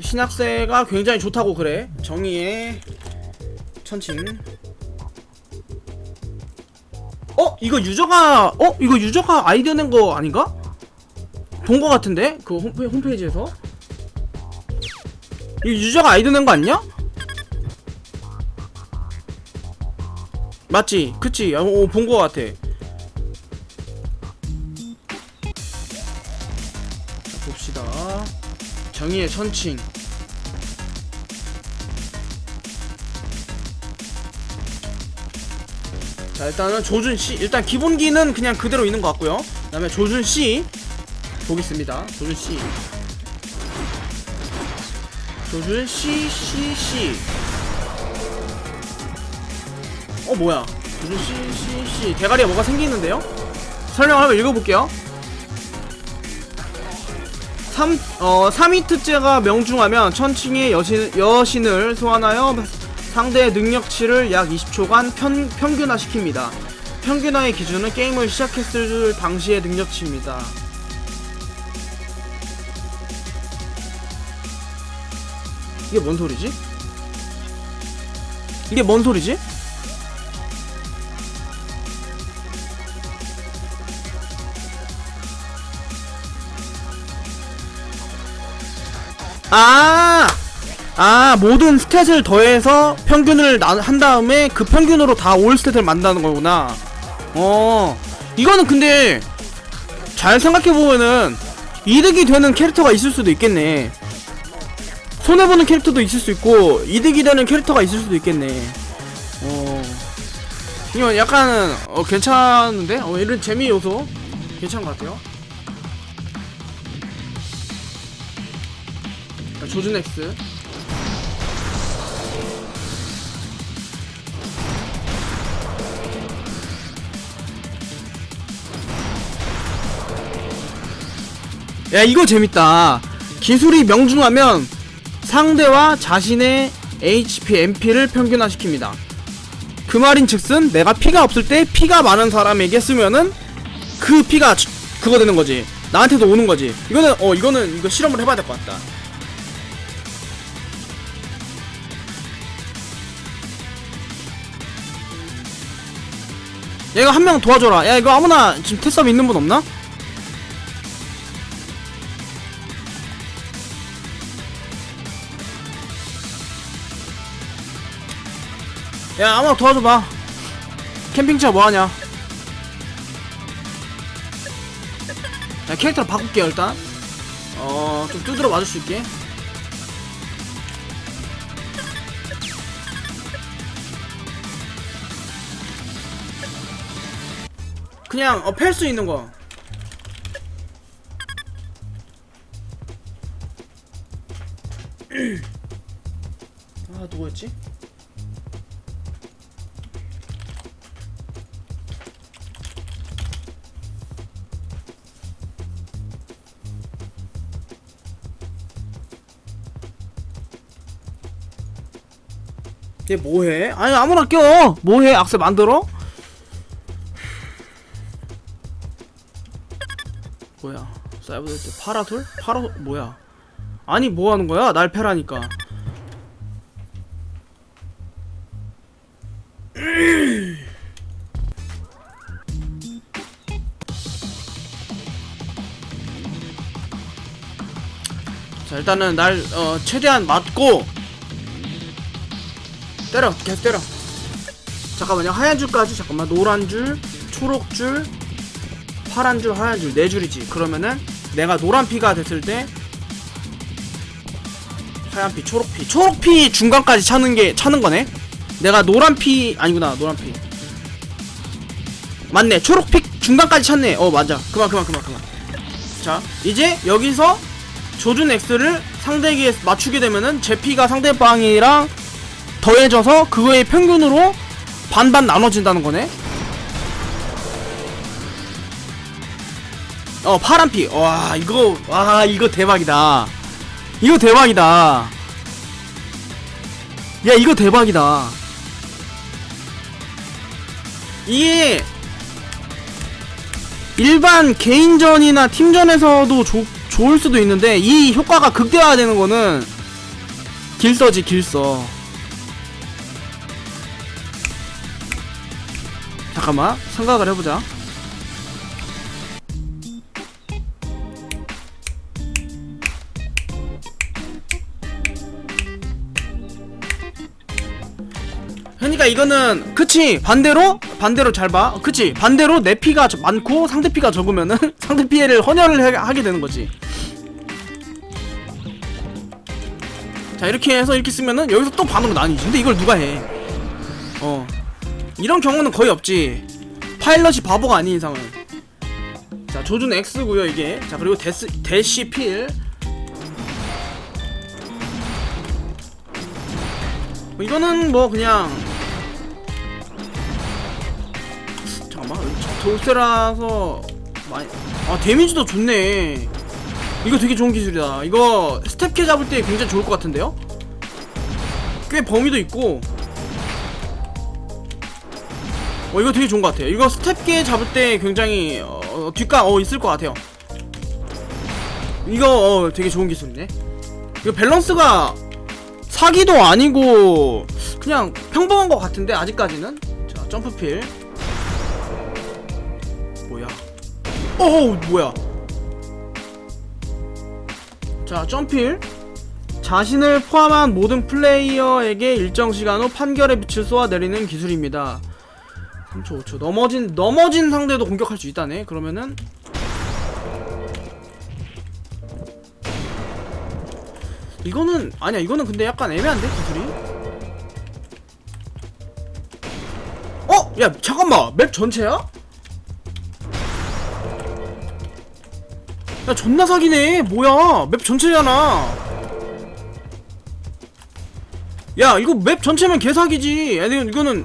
신약세가 굉장히 좋다고 그래 정의의 천칭 어? 이거 유저가 어? 이거 유저가 아이디어 낸 거 아닌가? 본 거 같은데? 그 홈페, 홈페이지에서 이거 유저가 아이디어 낸 거 아니냐? 맞지? 그치? 어, 어, 본 거 같아 자, 봅시다 정의의 천칭 자 일단은 조준 씨 일단 기본기는 그냥 그대로 있는 것 같고요. 그 다음에 조준 씨 보겠습니다. 조준 씨. 조준 씨 씨 씨. 어 뭐야? 조준 씨 씨 씨. 대가리에 뭐가 생기는데요? 설명을 한번 읽어볼게요. 3, 어, 3위트째가 명중하면 천칭의 여신, 여신을 소환하여 상대의 능력치를 약 20초간 편, 평균화시킵니다. 평균화의 기준은 게임을 시작했을 당시의 능력치입니다. 이게 뭔 소리지? 이게 뭔 소리지? 아! 아, 모든 스탯을 더해서 평균을 나, 한 다음에 그 평균으로 다 올 스탯을 만드는 거구나. 어, 이거는 근데 잘 생각해보면은 이득이 되는 캐릭터가 있을 수도 있겠네. 손해보는 캐릭터도 있을 수 있고, 이득이 되는 캐릭터가 있을 수도 있겠네. 어, 이건 약간, 어, 괜찮은데? 어, 이런 재미 요소 괜찮은 것 같아요. 자, 조준 X. 야 이거 재밌다. 기술이 명중하면 상대와 자신의 HP, MP를 평균화시킵니다. 그 말인 즉슨 내가 피가 없을 때 피가 많은 사람에게 쓰면은 그 피가 주- 그거 되는 거지. 나한테도 오는 거지. 이거는 어 이거는 이거 실험을 해봐야 될 것 같다. 야 이거 한 명 도와줘라. 야 이거 아무나 지금 테스업 있는 분 없나? 야 아무나 도와줘봐. 캠핑차 뭐하냐? 야 캐릭터를 바꿀게요 일단. 어 좀 두드려 맞을 수 있게. 그냥 어, 팰 수 있는 거. 아 누구였지? 얘 뭐해? 아니 아무나 껴 뭐해 악세 만들어? 뭐야 사이버 때 파라솔? 파라 뭐야 아니 뭐 하는 거야 날 패라니까 자 일단은 날 어, 최대한 맞고 때려. 계속 때려. 잠깐만요. 하얀 줄까지? 잠깐만. 노란 줄 초록 줄 파란 줄 하얀 줄. 네 줄이지. 그러면은 내가 노란 피가 됐을 때 하얀 피 초록 피. 초록 피 중간까지 차는 게 차는 거네? 내가 노란 피 아니구나. 노란 피. 맞네. 초록 피 중간까지 찼네. 어 맞아. 그만 그만 그만 그만. 자 이제 여기서 조준 X를 상대에게 맞추게 되면은 제 피가 상대방이랑 더해져서 그거의 평균으로 반반 나눠진다는 거네. 어 파란 피. 와 이거 와 이거 대박이다. 이거 대박이다. 야 이거 대박이다. 이게 일반 개인전이나 팀전에서도 좋 좋을 수도 있는데 이 효과가 극대화되는 거는 길서지 길서 잠깐만 생각을 해보자. 그러니까 이거는 그치? 반대로? 반대로 잘봐. 그치? 반대로 내 피가 저- 많고 상대 피가 적으면은 상대 피해를 헌혈을 해- 하게 되는 거지. 자 이렇게 해서 이렇게 쓰면은 여기서 또 반으로 나뉘지. 근데 이걸 누가 해어 이런 경우는 거의 없지. 파일럿이 바보가 아닌 이상은. 자 조준 X고요 이게. 자 그리고 데스 대시 필. 뭐 이거는 뭐 그냥 잠깐만 돌쇠라서 많이 아 데미지도 좋네. 이거 되게 좋은 기술이다. 이거 스텝캐 잡을 때 굉장히 좋을 것 같은데요? 꽤 범위도 있고 어 이거 되게 좋은 것 같아요. 이거 스텝캐 잡을 때 굉장히 어, 뒷각 어 있을 것 같아요. 이거 어 되게 좋은 기술이네. 이거 밸런스가 사기도 아니고 그냥 평범한 것 같은데 아직까지는? 자 점프필. 뭐야? 어어 뭐야? 자 점필. 자신을 포함한 모든 플레이어에게 일정 시간 후 판결의 빛을 쏘아내리는 기술입니다 3초 5초. 넘어진 넘어진 상대도 공격할 수 있다네. 그러면은. 이거는 아니야 이거는 근데 약간 애매한데 기술이? 어? 야 잠깐만. 맵 전체야? 야 존나 사기네. 뭐야? 맵 전체잖아. 야 이거 맵 전체면 개사기지. 야 이거- 이거는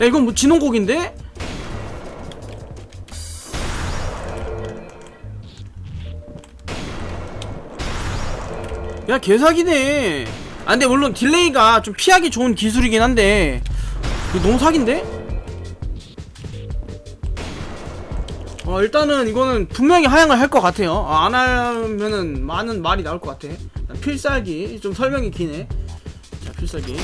야 이건 뭐 진홍곡인데? 야 개사기네. 아 근데 물론 딜레이가 좀 피하기 좋은 기술이긴 한데. 너무 사기인데? 어 일단은 이거는 분명히 하향을 할 것 같아요. 아, 안 하면은 많은 말이 나올 것 같아. 필살기. 좀 설명이 기네. 자 필살기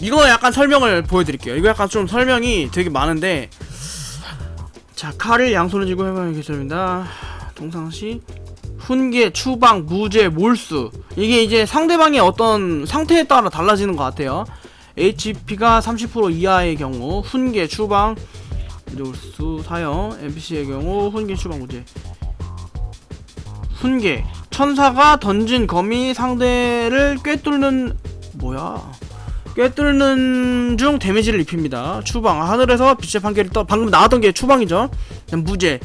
이거 약간 설명을 보여드릴게요. 이거 약간 좀 설명이 되게 많은데 자 칼을 양손을 쥐고 해보는 기술입니다. 동상시. 훈계, 추방, 무죄, 몰수. 이게 이제 상대방의 어떤 상태에 따라 달라지는 것 같아요. HP가 30% 이하의 경우 훈계, 추방, 몰수, 사형. NPC의 경우 훈계, 추방, 무죄. 훈계. 천사가 던진 검이 상대를 꿰뚫는 뭐야 꿰뚫는 중 데미지를 입힙니다. 추방 하늘에서 빛의 판결이 떠 방금 나왔던 게 추방이죠. 무죄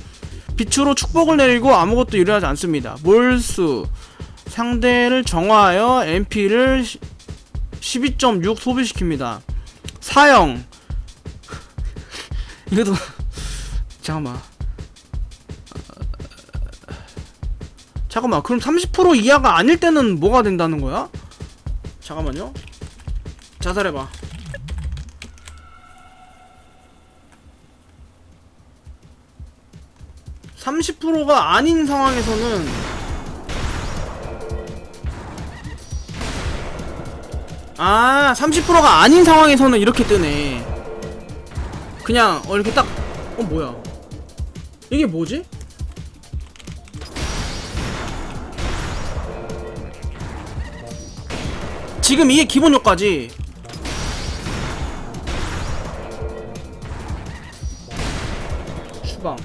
빛으로 축복을 내리고 아무것도 일어나지 않습니다. 몰수 상대를 정화하여 MP를 12.6 소비시킵니다. 사형 이것도 잠깐만 잠깐만 그럼 30% 이하가 아닐 때는 뭐가 된다는 거야? 잠깐만요. 자살해봐. (30%가) 아닌 상황에서는 아 (30%가) 아닌 상황에서는 이렇게 뜨네 그냥 어 이렇게 딱 어 뭐야 이게 뭐지? 지금 이게 기본 효과지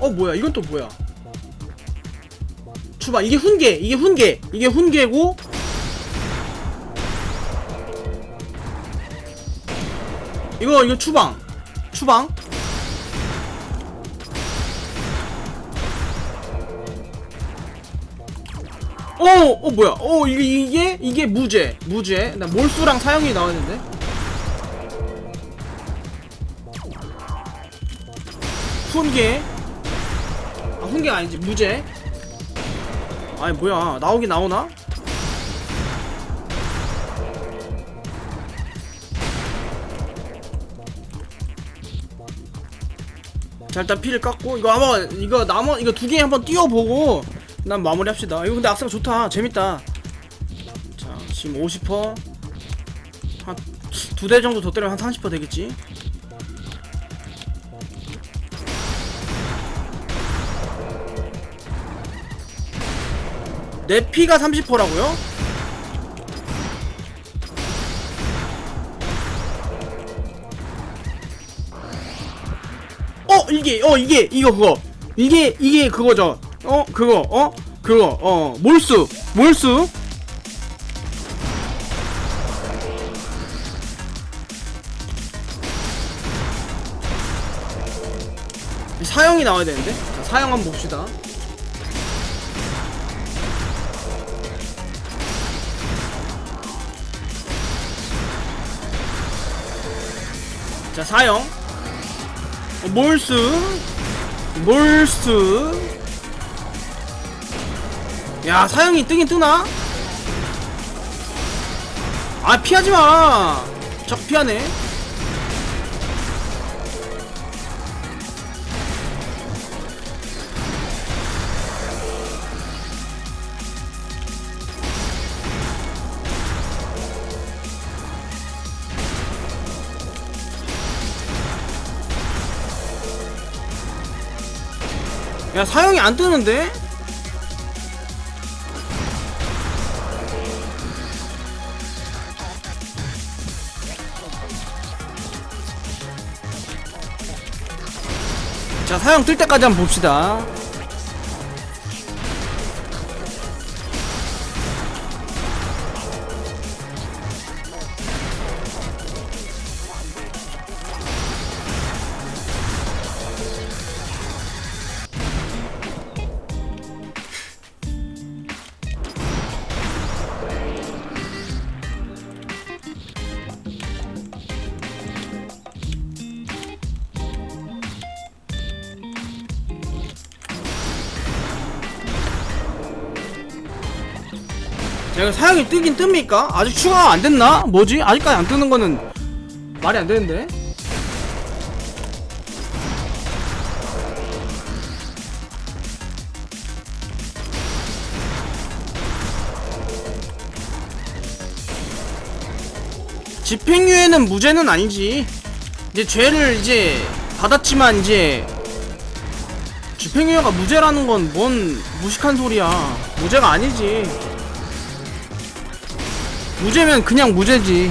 어 뭐야 이건 또 뭐야 추방 이게 훈계 이게 훈계 이게 훈계고 이거 이거 추방 추방 어, 어 뭐야? 어 이게 이게 이게 무죄, 무죄. 나 몰수랑 사형이 나왔는데. 훈계. 아 훈계 아니지 무죄. 아니 뭐야 나오긴 나오나? 자 일단 피를 깎고 이거 한번 이거 나머 이거 두 개 한번 띄워보고 난 마무리합시다. 이거 근데 악사가 좋다. 재밌다. 자 지금 50%한 두 대 정도 더 때리면 한 30% 되겠지 내 피가 30%라고요? 어 이게 어 이게 이거 그거. 이게 이게 그거죠. 어 그거 어? 그거 어 몰수 몰수. 사형이 나와야 되는데? 자, 사형 한번 봅시다 자 사형. 어, 몰수. 몰수. 야 사형이 뜨긴 뜨나? 아 피하지마. 적 피하네 야 사형이 안 뜨는데? 자 사형 뜰 때까지 한번 봅시다 사형이 뜨긴 뜹니까? 아직 추가가 안 됐나? 뭐지? 아직까지 안 뜨는 거는 말이 안 되는데? 집행유예는 무죄는 아니지. 이제 죄를 이제 받았지만 이제 집행유예가 무죄라는 건 뭔 무식한 소리야. 무죄가 아니지. 무죄면 그냥 무죄지.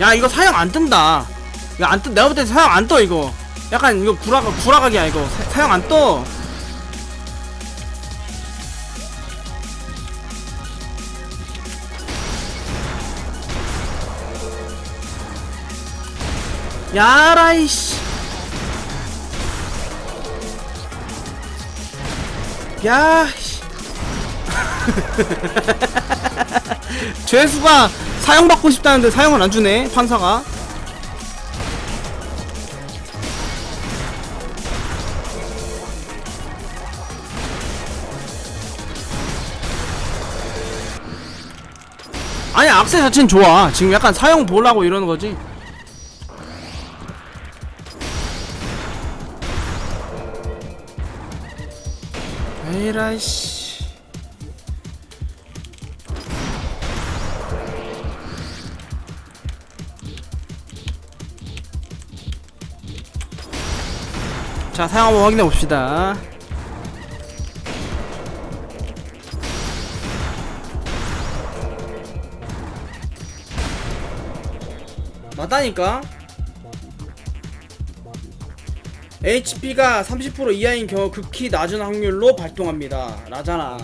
야 이거 사형 안 뜬다. 이거 안 뜬. 내가 볼 때 사형 안 떠 이거. 약간 이거 구라가 구라각이야 이거. 사, 사형 안 떠. 야라 이씨. 야씨. 죄수가 사형받고 싶다는데 사형을 안 주네 판사가. 아니 악세 자체는 좋아. 지금 약간 사형 보려고 이러는 거지 에이라이씨. 자 사용 한번 확인해 봅시다. 맞다니까 HP가 30% 이하인 경우 극히 낮은 확률로 발동합니다. 나잖아.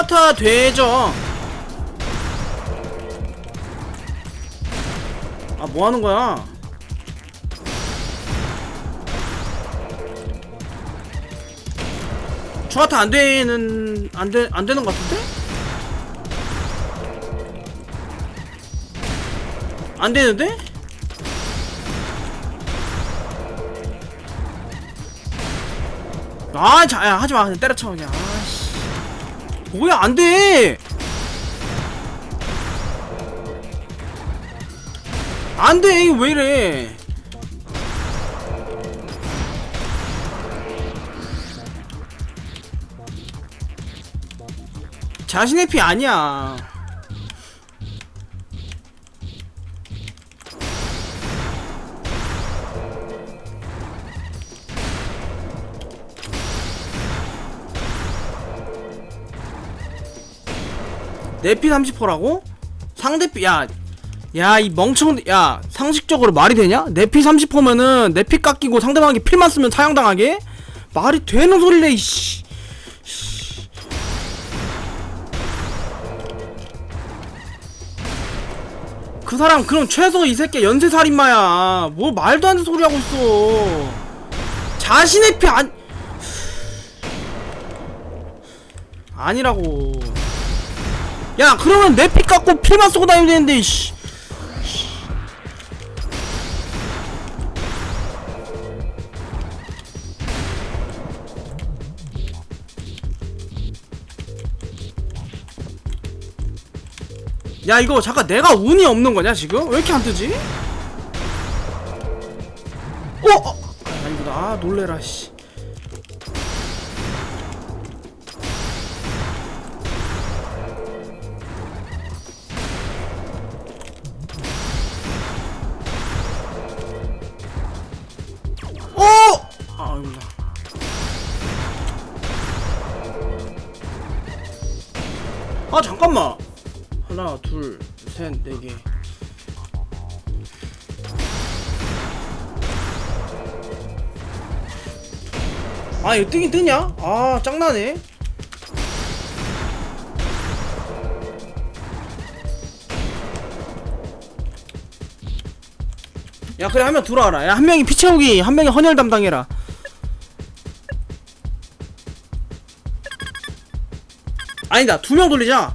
추가타 되죠 아 뭐하는 거야 추가타 안 되는 안 되 안 되는 것 같은데? 안 되는데? 아, 자, 야, 하지 마. 그냥 때려쳐 그냥. 뭐야, 안 돼. 안 돼. 이거 왜 이래? 자신의 피 아니야. 내피 30%라고? 상대피 야. 야, 이 멍청 야, 상식적으로 말이 되냐? 내피 30%면은 내피 깎이고 상대방에게 필만 쓰면 사형당하게? 말이 되는 소리래, 이씨. 그 사람 그럼 최소 이 새끼 연쇄살인마야. 뭐 말도 안 되는 소리 하고 있어. 자신의 피 아니 아니라고. 야 그러면 내 피 깎고 피만 쏘고 다니면 되는데 씨. 야 이거 잠깐 내가 운이 없는 거냐 지금? 왜 이렇게 안 뜨지? 어? 어? 아, 아니구나 아 놀래라 씨 셋 네 개 아 이거 뜨긴 뜨냐? 아 짱나네. 야 그래 한 명 들어와라. 야 한 명이 피 채우기 한 명이 헌혈 담당해라. 아니다 두 명 돌리자.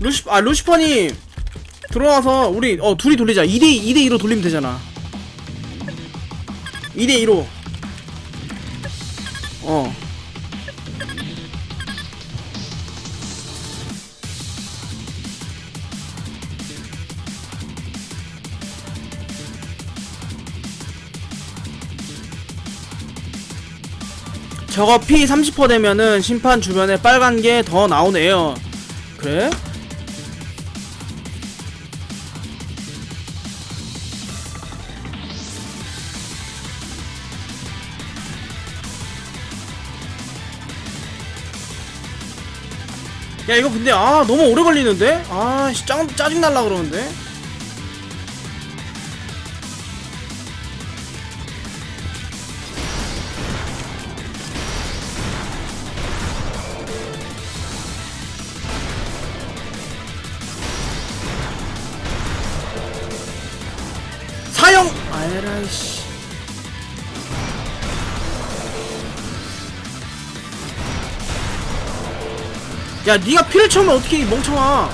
루시 아 루시퍼님 들어와서 우리 어 둘이 돌리자 2대 2대 2로 돌리면 되잖아 2대 2로 어 저거 피30% 되면은 심판 주변에 빨간 게 더 나오네요. 그래? 야 이거 근데 아 너무 오래 걸리는데? 아 씨, 짱, 짜증 날라 그러는데? 야 니가 피를 채우면 어떻게 이 멍청아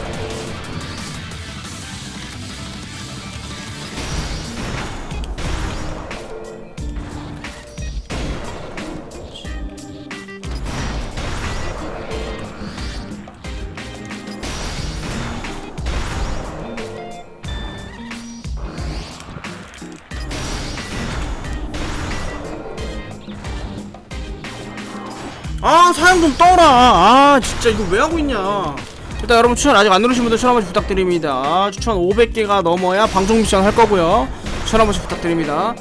아 사양 좀 떠라. 아 진짜 이거 왜 하고 있냐. 일단 여러분 추천 아직 안 누르신 분들 추천 한 번씩 부탁드립니다. 아, 추천 500개가 넘어야 방송 미션 할 거고요. 추천 한 번씩 부탁드립니다.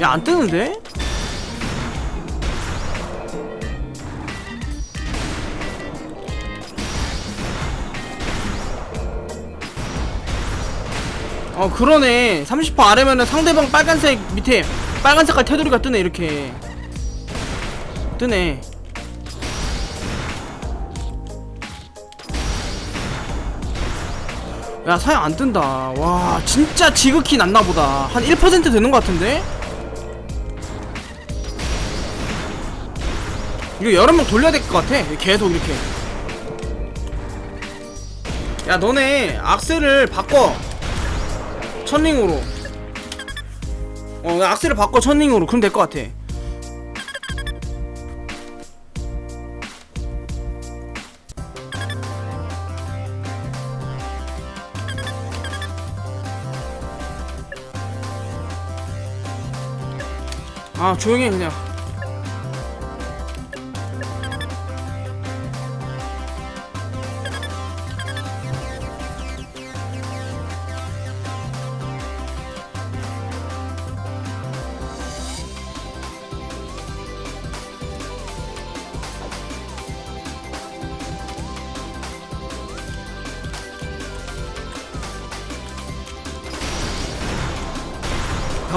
야 안 뜨는데? 어 그러네. 30% 아래면은 상대방 빨간색 밑에 빨간 색깔 테두리가 뜨네 이렇게 뜨네. 야 사양 안 뜬다. 와 진짜 지극히 낫나 보다. 한 1% 되는 것 같은데? 이거 여러 명 돌려야 될 것 같아. 계속 이렇게. 야 너네 악셀을 바꿔. 천링으로. 어 악셀을 바꿔 천링으로. 그럼 될 것 같아. 아 조용히 해 그냥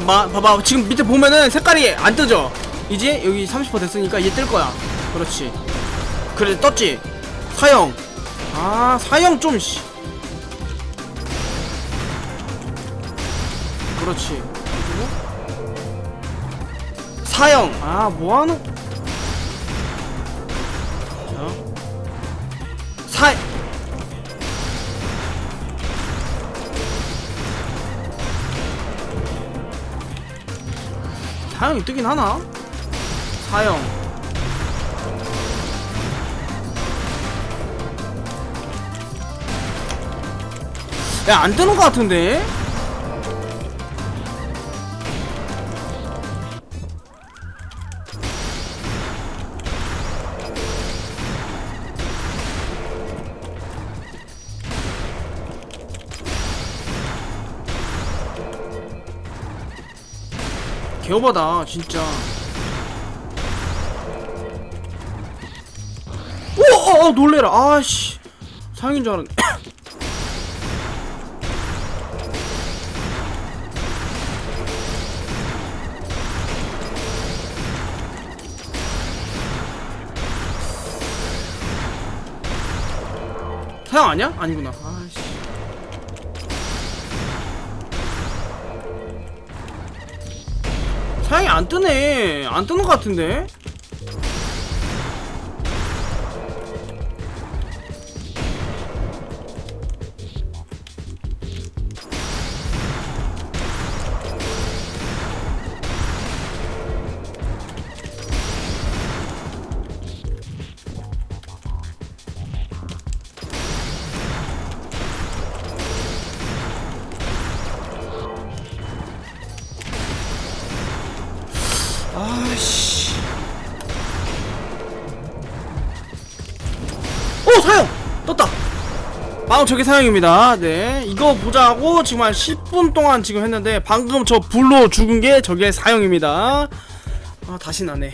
봐봐 봐봐 지금 밑에 보면은 색깔이 안 뜨죠? 이제 여기 30% 됐으니까 이제 뜰 거야. 그렇지. 그래 떴지? 사형. 아 사형 좀 씨. 그렇지. 그리고 사형. 아 뭐하는 자. 사, 사형이 뜨긴 하나? 사형 야 안 뜨는 것 같은데? 개오바다 진짜. 오어어 놀래라. 아씨. 사형인 줄 알았네. 사형 아니야? 아니구나. 아씨 사양이 안 뜨네. 안 뜨는 것 같은데. 아 저게 사형입니다. 네 이거 보자고 지금 한 10분 동안 지금 했는데 방금 저 불로 죽은 게 저게 사형입니다. 아 다시 나네.